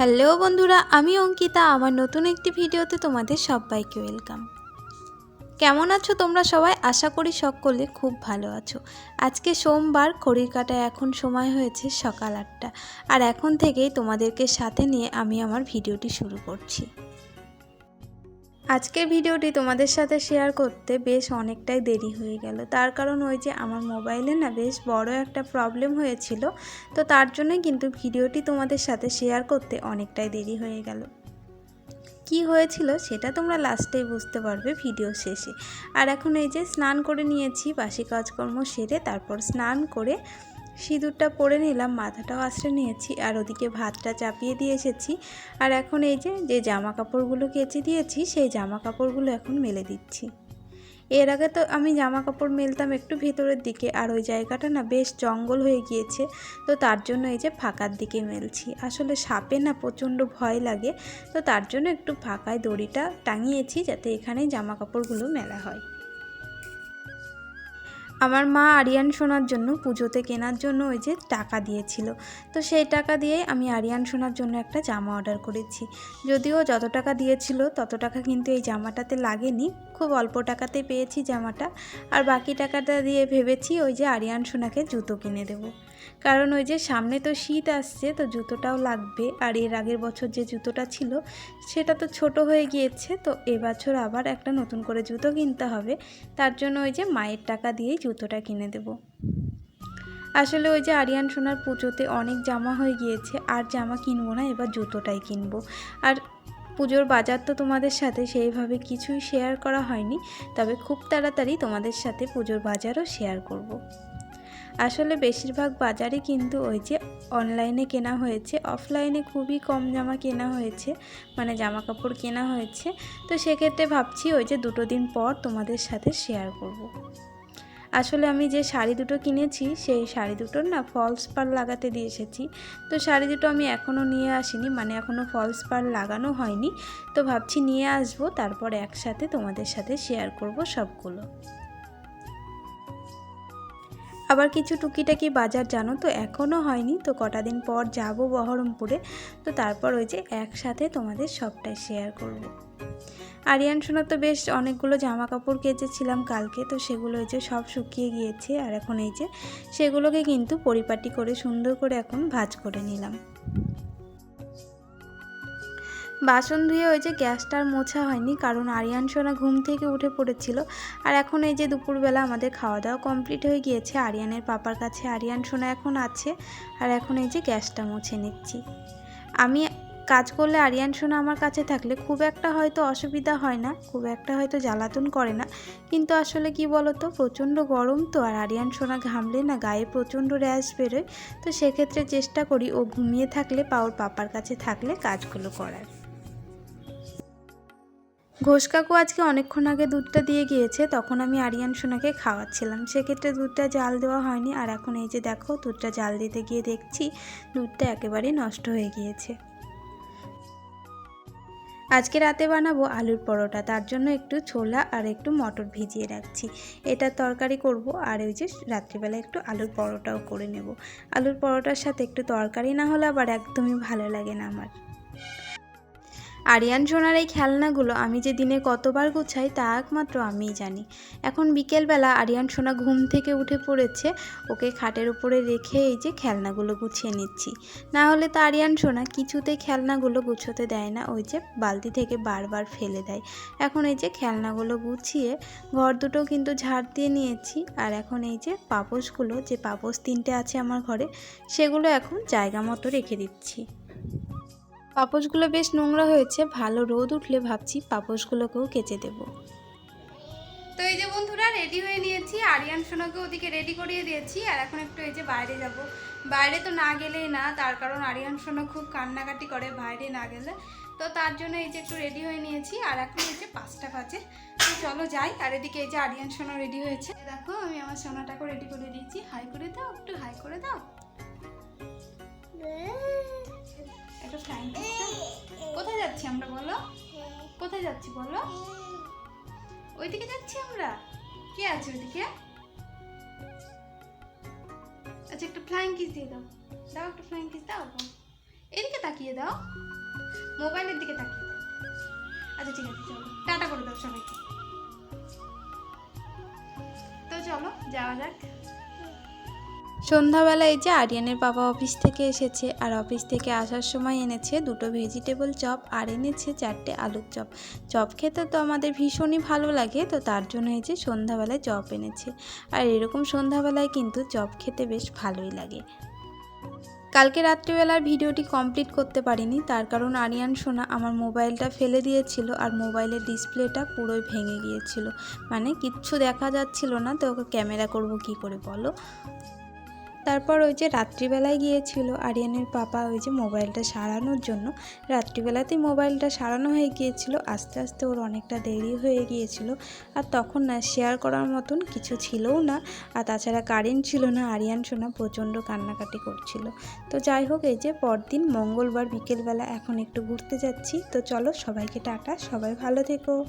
Hello বন্ধুরা, আমি অঙ্কিতা। আমার নতুন একটি ভিডিওতে তোমাদের সবাইকে ওয়েলকাম। কেমন আছো তোমরা সবাই? আশা করি সকলে খুব ভালো আছো। আজকে সোমবার, ঘড়ির কাটায় এখন সময় হয়েছে সকাল আটটা। আর এখন থেকেই তোমাদেরকে সাথে নিয়ে আমি আমার ভিডিওটি শুরু করছি। আজকের ভিডিওটি তোমাদের সাথে শেয়ার করতে বেশ অনেকটাই দেরি হয়ে গেল। তার কারণ ওই যে আমার মোবাইলে না বেশ বড় একটা প্রবলেম হয়েছিল, তো তার জন্যই কিন্তু ভিডিওটি তোমাদের সাথে শেয়ার করতে অনেকটাই দেরি হয়ে গেল। কি হয়েছিল সেটা তোমরা লাস্টেই বুঝতে পারবে ভিডিও শেষে। আর এখন এই যে স্নান করে নিয়েছি, বাসি কাজকর্ম সেরে তারপর স্নান করে সিঁদুরটা পরে নিলাম, মাথাটাও আশ্রে নিয়েছি, আর ওদিকে ভাতটা চাপিয়ে দিয়ে এসেছি। আর এখন এই যে যে জামা কাপড়গুলো কেচে দিয়েছি, সেই জামা কাপড়গুলো এখন মেলে দিচ্ছি। এর আগে তো আমি জামা কাপড় মেলতাম একটু ভেতরের দিকে, আর ওই জায়গাটা না বেশ জঙ্গল হয়ে গিয়েছে, তো তার জন্য এই যে ফাঁকার দিকে মেলছি। আসলে সাপে না প্রচণ্ড ভয় লাগে, তো তার জন্য একটু ফাঁকায় দড়িটা টাঙিয়েছি, যাতে এখানেই জামা কাপড়গুলো মেলা হয়। আমার মা আরিয়ান সোনার জন্য পুজোতে কেনার জন্য ওই যে টাকা দিয়েছিল। তো সেই টাকা দিয়ে আমি আরিয়ান সোনার জন্য একটা জামা অর্ডার করেছি। যদিও যত টাকা দিয়েছিল তত টাকা কিন্তু এই জামাটাতে লাগেনি। খুব অল্প টাকাতে পেয়েছি জামাটা। আর বাকি টাকাটা দিয়ে ভেবেছি ওই যে আরিয়ান সোনাকে জুতো কিনে দেবো। কারণ ওই যে সামনে তো শীত আসছে, তো জুতোটাও লাগবে। আর এর আগের বছর যে জুতোটা ছিল, সেটা তো ছোট হয়ে গিয়েছে, তো এবছর আবার একটা নতুন করে জুতো কিনতে হবে। তার জন্য ওই যে মায়ের টাকা দিয়েই জুতোটা কিনে দেব। আসলে ওই যে আরিয়ান সোনার পুজোতে অনেক জামা হয়ে গিয়েছে, আর জামা কিনবো না, এবার জুতোটাই কিনবো। আর পুজোর বাজার তো তোমাদের সাথে সেইভাবে কিছুই শেয়ার করা হয়নি, তবে খুব তাড়াতাড়ি তোমাদের সাথে পুজোর বাজারও শেয়ার করব। আসলে বেশিরভাগ বাজারে কিন্তু ওই যে অনলাইনে কেনা হয়েছে অফলাইনে খুবই কম জামা কেনা হয়েছে মানে জামা কাপড় কেনা হয়েছে। তো সেক্ষেত্রে ভাবছি ওই যে দুটো দিন পর তোমাদের সাথে শেয়ার করব। আসলে আমি যে শাড়ি দুটো কিনেছি, সেই শাড়ি দুটোর না ফলস পার লাগাতে দিয়ে এসেছি। তো শাড়ি দুটো আমি এখনও নিয়ে আসিনি মানে এখনও ফলস পার লাগানো হয়নি। তো ভাবছি নিয়ে আসব, তারপর একসাথে তোমাদের সাথে শেয়ার করব সবগুলো। আবার কিছু টুকিটাকি বাজার জানো তো? এখনও হয়নি। তো কটা দিন পর যাব বহরমপুরে। তো তারপর ওই যে একসাথে তোমাদের সবটাই শেয়ার করব। আরিয়ান সোনা তো বেশ অনেকগুলো জামা কাপড় কেচেছিলাম কালকে। তো সেগুলো ওই যে সব শুকিয়ে গিয়েছে। আর এখন এই যে সেগুলোকে কিন্তু পরিপাটি করে সুন্দর করে এখন ভাজ করে নিলাম। বাসন ধুয়ে ওই যে গ্যাসটার মোছা হয়নি, কারণ আরিয়ান সোনা ঘুম থেকে উঠে পড়েছিল। আর এখন এই যে দুপুরবেলা আমাদের খাওয়া দাওয়া কমপ্লিট হয়ে গিয়েছে, আরিয়ানের পাপার কাছে আরিয়ান সোনা এখন আছে, আর এখন এই যে গ্যাসটা মুছে নিচ্ছি। আমি কাজ করলে আরিয়ান সোনা আমার কাছে থাকলে খুব একটা হয়তো অসুবিধা হয় না, খুব একটা হয়তো জ্বালাতন করে না। কিন্তু আসলে কি বলতো, প্রচণ্ড গরম তো, আর আরিয়ান সোনা ঘামলে না গায়ে প্রচণ্ড র্যাশ বেরোয়। তো সেক্ষেত্রে চেষ্টা করি ও ঘুমিয়ে থাকলে বা ওর পাপার কাছে থাকলে কাজগুলো করার। ঘোষ কাকু আজকে অনেকক্ষণ আগে দুধটা দিয়ে গিয়েছে, তখন আমি আরিয়ান সোনাকে খাওয়াচ্ছিলাম। সেক্ষেত্রে দুধটা জাল দেওয়া হয়নি, আর এখন এই যে দেখো, দুধটা জাল দিতে গিয়ে দেখছি দুধটা একেবারেই নষ্ট হয়ে গিয়েছে। আজকে রাতে বানাবো আলুর পরোটা, তার জন্য একটু ছোলা আর একটু মটর ভিজিয়ে রাখছি। এটা তরকারি করব, আর ওই যে রাত্রিবেলা একটু আলুর পরোটাও করে নেব। আলুর পরোটার সাথে একটু তরকারি না হলে আবার একদমই ভালো লাগে না আমার। আরিয়ান সোনার এই খেলনাগুলো আমি যে দিনে কতবার গুছাই তা একমাত্র আমিই জানি। এখন বিকেলবেলা আরিয়ান সোনা ঘুম থেকে উঠে পড়েছে, ওকে খাটের উপরে রেখে এই যে খেলনাগুলো গুছিয়ে নিচ্ছি। না হলে তো আরিয়ান সোনা কিছুতেই খেলনাগুলো গুছোতে দেয় না, ওই যে বালতি থেকে বারবার ফেলে দেয়। এখন এই যে খেলনাগুলো গুছিয়ে ঘর দুটো কিন্তু ঝাড় দিয়ে নিয়েছি, আর এখন এই যে পাপোশগুলো, যে পাপোশ তিনটে আছে আমার ঘরে, সেগুলো এখন জায়গা মতো রেখে দিচ্ছি। পাপোশগুলো বেশ নোংরা হয়েছে ভালো রোদ উঠলে ভাবছি পাপোশগুলোকেও কেচে দেব। তো এই যে বন্ধুরা রেডি হয়ে নিয়েছি। আরিয়ান সোনাকে ওদিকে রেডি করিয়ে দিয়েছি আর এখন একটু এই যে বাইরে যাব। বাইরে তো না গেলেই না তার কারণ আরিয়ান সোনা খুব কান্নাকাটি করে বাইরে না গেলে। তো তার জন্য এই যে একটু রেডি হয়ে নিয়েছি আর এখন এই যে পাঁচটা বাজে। তো চলো যাই আর এদিকে এই যে আরিয়ান সোনা রেডি হয়েছে। দেখো আমি আমার সোনাটাকে রেডি করে দিয়েছি। হাই করে দাও একটু হাই করে দাও। একটা ফ্লাইং কোথায় যাচ্ছি আমরা বলো? কোথায় যাচ্ছি বলো? ওইদিকে যাচ্ছি আমরা। কে আছে ওইদিকে? আচ্ছা একটা ফ্লাইং কিস দিয়ে দাও। দাও একটা ফ্লাইং কিস দাও এদিকে তাকিয়ে দাও। মোবাইলের দিকে তাকিয়ে দাও। আচ্ছা ঠিক আছে, চলো। টাটা করে দাও সবাইকে। তো চলো, যাওয়া যাক। সন্ধ্যাবেলায় যে আরিয়ানের বাবা অফিস থেকে এসেছে, আর অফিস থেকে আসার সময় এনেছে দুটো ভেজিটেবল চপ আর এনেছে চারটে আলুর চপ। চপ খেতে তো আমাদের ভীষণই ভালো লাগে, তো তার জন্য এই যে সন্ধ্যাবেলায় চপ এনেছে। আর এরকম সন্ধ্যাবেলায় কিন্তু চপ খেতে বেশ ভালোই লাগে। কালকে রাত্রিবেলার ভিডিওটি কমপ্লিট করতে পারিনি, তার কারণ আরিয়ান সোনা আমার মোবাইলটা ফেলে দিয়েছিল আর মোবাইলের ডিসপ্লেটা পুরোই ভেঙে গিয়েছিল। মানে কিচ্ছু দেখা যাচ্ছিল না, তো ওকে ক্যামেরা করব কি করে বলো? তারপর ওই যে রাত্রিবেলায় গিয়েছিল আরিয়ানের পাপা ওই যে মোবাইলটা সারানোর জন্য। রাত্রিবেলাতেই মোবাইলটা সারানো হয়ে গিয়েছিল, আস্তে আস্তে ওর অনেকটা দেরি হয়ে গিয়েছিল। আর তখন না শেয়ার করার মতন কিছু ছিলও না। আর তাছাড়া কারেন্ট ছিল না, আরিয়ান সোনা প্রচণ্ড কান্নাকাটি করছিল। তো যাই হোক, এই যে পরদিন মঙ্গলবার বিকেলবেলা এখন একটু ঘুরতে যাচ্ছি। তো চলো সবাইকে টাটা, সবাই ভালো থেকো।